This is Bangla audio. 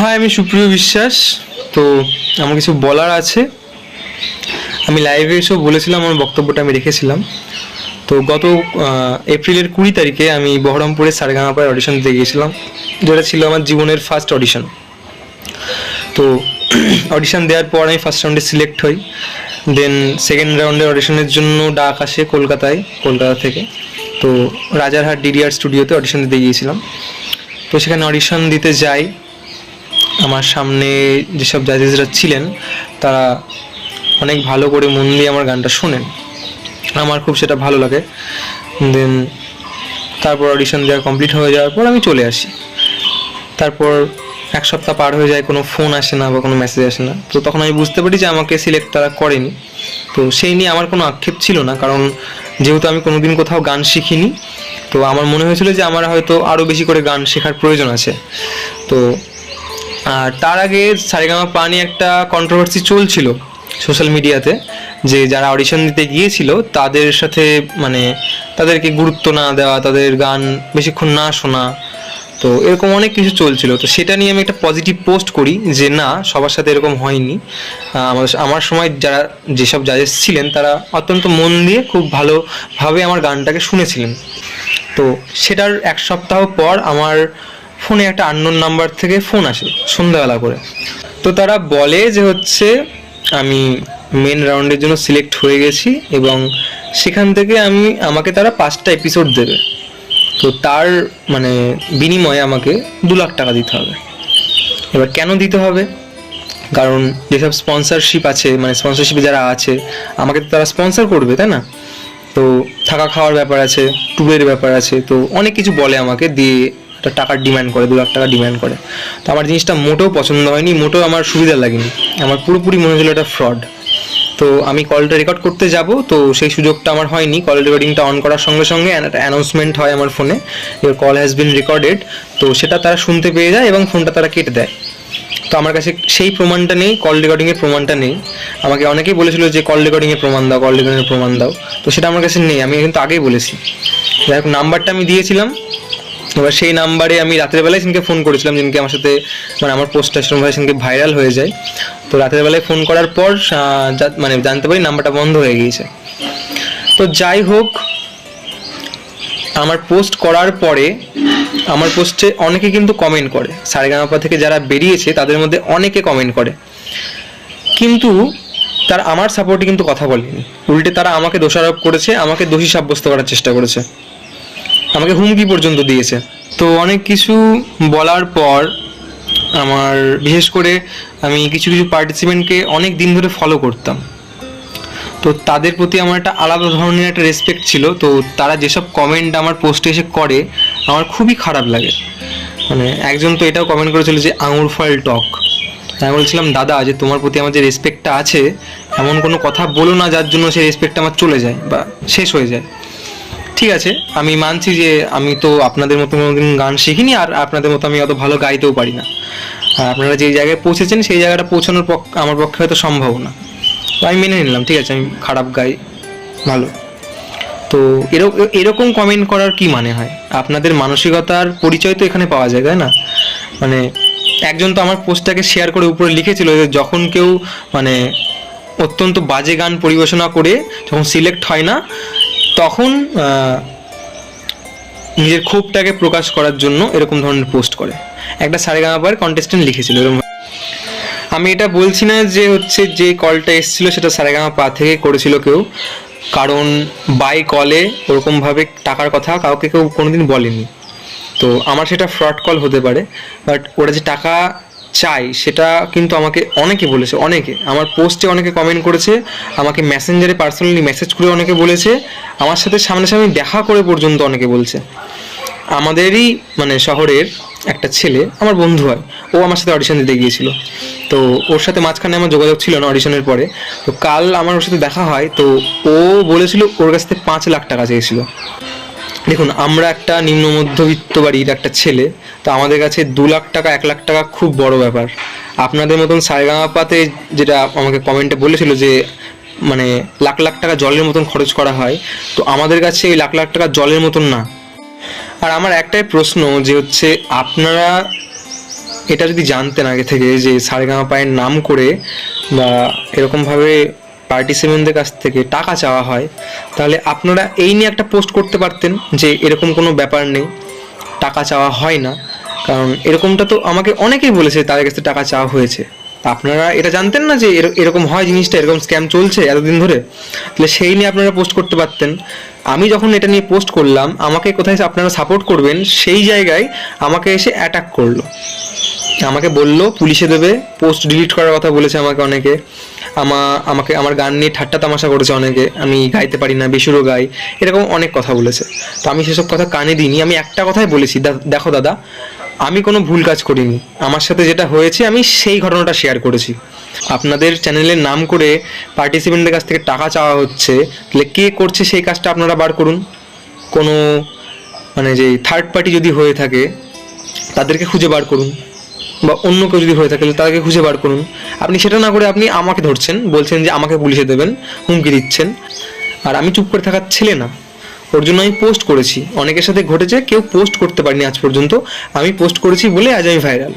হ্যাঁ আমি সুপ্রিয় বিশ্বাস। তো আমার কিছু বলার আছে। আমি লাইভে এসেও বলেছিলাম, আমার বক্তব্যটা আমি রেখেছিলাম। তো গত এপ্রিলের কুড়ি তারিখে আমি বহরমপুরে সারেগামাপায় অডিশন দিতে গিয়েছিলাম। যেটা ছিল আমার জীবনের ফার্স্ট অডিশন তো অডিশন দেওয়ার পর আমি ফার্স্ট রাউন্ডে সিলেক্ট হই। দেন সেকেন্ড রাউন্ডের অডিশনের জন্য ডাক আসে কলকাতায়, কলকাতা থেকে। তো রাজারহাট ডিডিআর স্টুডিওতে অডিশন দিতে গিয়েছিলাম। তো সেখানে অডিশন দিতে যাই। আমার সামনে যেসব জাজেসরা ছিলেন, তারা অনেক ভালো করে মন দিয়ে আমার গানটা শোনেন। আমার খুব সেটা ভালো লাগে। দেন তারপর অডিশন দেওয়া কমপ্লিট হয়ে যাওয়ার পর আমি চলে আসি। তারপর এক সপ্তাহ পার হয়ে যায়, কোনো ফোন আসে না বা কোনো মেসেজ আসে না। তো তখন আমি বুঝতে পারি যে আমাকে সিলেক্ট তারা করেনি। তো সেই নিয়ে আমার কোনো আক্ষেপ ছিল না, কারণ যেহেতু আমি কোনোদিন কোথাও গান শিখিনি, তো আমার মনে হয়েছিল যে আমার হয়তো আরও বেশি করে গান শেখার প্রয়োজন আছে। তো আর তার আগে সারেগামা পানি একটা কন্ট্রোভার্সি চলছিল সোশ্যাল মিডিয়াতে যে যারা অডিশন দিতে গিয়েছিল, তাদের সাথে মানে তাদেরকে গুরুত্ব না দেওয়া, তাদের গান বেশিক্ষণ না শোনা, তো এরকম অনেক কিছু চলছিল। তো সেটা নিয়ে আমি একটা পজিটিভ পোস্ট করি যে, না, সবার সাথে এরকম হয়নি। আমার আমার সময় যারা, যেসব জাজেস ছিলেন, তারা অত্যন্ত মন দিয়ে খুব ভালোভাবে আমার গানটাকে শুনেছিলেন। তো সেটার এক সপ্তাহ পর আমার ফোনে একটা আননোন নাম্বার থেকে ফোন আসে সন্ধ্যাবেলা করে। তো তারা বলে যে হচ্ছে, আমি মেন রাউন্ডের জন্য সিলেক্ট হয়ে গেছি এবং সেখান থেকে আমি, আমাকে তারা পাঁচটা এপিসোড দেবে। তো তার মানে বিনিময়ে আমাকে দু লাখ টাকা দিতে হবে। এবার কেন দিতে হবে? কারণ যেসব স্পন্সরশিপ আছে মানে স্পন্সরশিপে যারা আছে, আমাকে তো তারা স্পন্সর করবে, তাই না? তো থাকা খাওয়ার ব্যাপার আছে ট্যুরের ব্যাপার আছে, তো অনেক কিছু বলে আমাকে দিয়ে একটা টাকার ডিমান্ড করে, দু লাখ টাকা ডিমান্ড করে। তো আমার জিনিসটা মোটেও পছন্দ হয়নি, মোটেও আমার সুবিধা লাগেনি। আমার পুরোপুরি মনে হলো এটা ফ্রড তো আমি কলটা রেকর্ড করতে যাব, তো সেই সুযোগটা আমার হয়নি। কল রেকর্ডিংটা অন করার সঙ্গে সঙ্গে একটা অ্যানাউন্সমেন্ট হয় আমার ফোনে your call has been recorded তো সেটা তারা শুনতে পেয়ে যায় এবং ফোনটা তারা কেটে দেয়। তো আমার কাছে সেই প্রমাণটা নেই কল রেকর্ডিংয়ের প্রমাণটা নেই। আমাকে অনেকেই বলেছিল যে কল রেকর্ডিংয়ের প্রমাণ দাও কল রেকর্ডিংয়ের প্রমাণ দাও। তো সেটা আমার কাছে নেই, আমি কিন্তু আগেই বলেছি। যাই হোক নাম্বারটা আমি দিয়েছিলাম। এবার সেই নাম্বারে আমি রাতের বেলায় ফোন করেছিলাম যেদিনকে আমার সাথে মানে আমার পোস্টটা সেরকমভাবে সেদিনকে ভাইরাল হয়ে যায়। তো রাতের বেলায় ফোন করার পর মানে জানতে পারি নাম্বারটা বন্ধ হয়ে গিয়েছে। তো যাই হোক, আমার পোস্ট করার পরে, আমার পোস্টে অনেকে কিন্তু কমেন্ট করে। সারেগামাপা থেকে যারা বেরিয়েছে, তাদের মধ্যে অনেকে কমেন্ট করে। কিন্তু তার আমার সাপোর্টে কিন্তু কথা বলেনি। উল্টে তারা আমাকে দোষারোপ করেছে, আমাকে দোষী সাব্যস্ত করার চেষ্টা করেছে। আমাকে হুমকি পর্যন্ত দিয়েছে। তো অনেক কিছু বলার পর আমার, বিশেষ করে আমি কিছু কিছু পার্টিসিপেন্টকে অনেক দিন ধরে ফলো করতাম। তো তাদের প্রতি আমার একটা আলাদা ধরনের একটা রেসপেক্ট ছিল। তো তারা যেসব কমেন্ট আমার পোস্টে এসে করে, আমার খুবই খারাপ লাগে। মানে একজন তো এটাও কমেন্ট করেছিল যে, আঙুর ফল টক। আমি বলছিলাম, দাদা, যে তোমার প্রতি আমার যে রেসপেক্টটা আছে, এমন কোনো কথা বলো না যার জন্য সেই রেসপেক্টটা আমার চলে যায় বা শেষ হয়ে যায়। ঠিক আছে, আমি মানছি যে আমি তো আপনাদের মতো কোনোদিন গান শিখিনি আর আপনাদের মতো আমি অত ভালো গাইতেও পারি না। আর আপনারা যে জায়গায় পৌঁছেছেন সেই জায়গাটা পৌঁছানোর পক্ষ আমার পক্ষে হয়তো সম্ভব না। তো আমি মেনে নিলাম, ঠিক আছে, আমি খারাপ গাই, ভালো। তো এরকম এরকম কমেন্ট করার কি মানে হয়? আপনাদের মানসিকতার পরিচয় তো এখানে পাওয়া যায়, তাই না? মানে একজন তো আমার পোস্টটাকে শেয়ার করে উপরে লিখেছিল যে যখন কেউ মানে অত্যন্ত বাজে গান পরিবেশনা করে, যখন সিলেক্ট হয় না তখন নিজের ক্ষোভটাকে প্রকাশ করার জন্য এরকম ধরনের পোস্ট করে। একটা সারেগামাপার কন্টেস্টেন্ট লিখেছিল এরকম। আমি এটা বলছি না যে হচ্ছে যে কলটা এসেছিল সেটা সারেগামা পা থেকে করেছিল কেউ, কারণ বাই কলে ওরকমভাবে টাকার কথা কাউকে কেউ কোনোদিন বলেনি। তো আমার সেটা ফ্রড কল হতে পারে বাট ওরা যে টাকা চাই, সেটা কিন্তু আমাকে অনেকে বলেছে, অনেকে। আমার পোস্টে অনেকে কমেন্ট করেছে, আমাকে মেসেঞ্জারে পার্সোনালি মেসেজ করে অনেকে বলেছে, আমার সাথে সামনাসামনি দেখা করে পর্যন্ত অনেকে বলছে। আমাদেরই মানে শহরের একটা ছেলে, আমার বন্ধু হয়, ও আমার সাথে অডিশন দিতে গিয়েছিল। তো ওর সাথে মাঝখানে আমার যোগাযোগ ছিল না অডিশনের পরে। তো কাল আমার ওর সাথে দেখা হয়, তো ও বলেছিল ওর কাছ থেকে পাঁচ লাখ টাকা চেয়েছিল। দেখুন, আমরা একটা নিম্ন মধ্যবিত্ত বাড়ির একটা ছেলে, তো আমাদের কাছে দু লাখ টাকা, এক লাখ টাকা খুব বড় ব্যাপার। আপনাদের মতন সারেগামাপাতে যেটা আমাকে কমেন্টে বলেছিল যে মানে লাখ লাখ টাকা জলের মতন খরচ করা হয়, তো আমাদের কাছে এই লাখ লাখ টাকা জলের মতন না। আর আমার একটাই প্রশ্ন যে হচ্ছে, আপনারা এটা যদি জানতেন আগে থেকে যে সারেগামা পায়ের নাম করে বা এরকমভাবে পার্টিসিপেন্টদের কাছ থেকে টাকা চাওয়া হয়, তাহলে আপনারা এই নিয়ে একটা পোস্ট করতে পারতেন যে এরকম কোনো ব্যাপার নেই, টাকা চাওয়া হয় না। কারণ এরকমটা তো আমাকে অনেকেই বলেছে তাদের কাছে টাকা চাওয়া হয়েছে। আপনারা এটা জানতেন না যে এর- এরকম হয় জিনিসটা, এরকম স্ক্যাম চলছে এতদিন ধরে? তাহলে সেই নিয়ে আপনারা পোস্ট করতে পারতেন। আমি যখন এটা নিয়ে পোস্ট করলাম, আমাকে কোথায় আপনারা সাপোর্ট করবেন, সেই জায়গায় আমাকে এসে অ্যাটাক করল। আমাকে বলল, পুলিশে দেবে পোস্ট ডিলিট করার কথা বলেছে আমাকে অনেকে। আমা, আমাকে, আমার গান নিয়ে ঠাট্টা তামাশা করেছে অনেকে। আমি গাইতে পারি না বেসুরো গাই। এরকম অনেক কথা বলেছে। তো আমি সেসব কথা কানে দিইনি। আমি একটা কথাই বলেছি দেখো দাদা, আমি কোনো ভুল কাজ করিনি। আমার সাথে যেটা হয়েছে, আমি সেই ঘটনাটা শেয়ার করেছি। আপনাদের চ্যানেলের নাম করে পার্টিসিপেন্টদের কাছ থেকে টাকা চাওয়া হচ্ছে। তাহলে কে করছে সেই কাজটা আপনারা বার করুন। কোনো মানে যে থার্ড পার্টি যদি হয়ে থাকে, তাদেরকে খুঁজে বার করুন। বা অন্য কেউ যদি হয়ে থাকে তাদেরকে খুঁজে বার করুন। আপনি সেটা না করে আপনি আমাকে ধরছেন, বলছেন যে আমাকে পুলিশে দেবেন, হুমকি দিচ্ছেন। আর আমি চুপ করে থাকার ছেলে না। ওর জন্য আমি পোস্ট করেছি। অনেকের সাথে ঘটেছে, কেউ পোস্ট করতে পারিনি আজ পর্যন্ত। আমি পোস্ট করেছি বলে আজ আমি ভাইরাল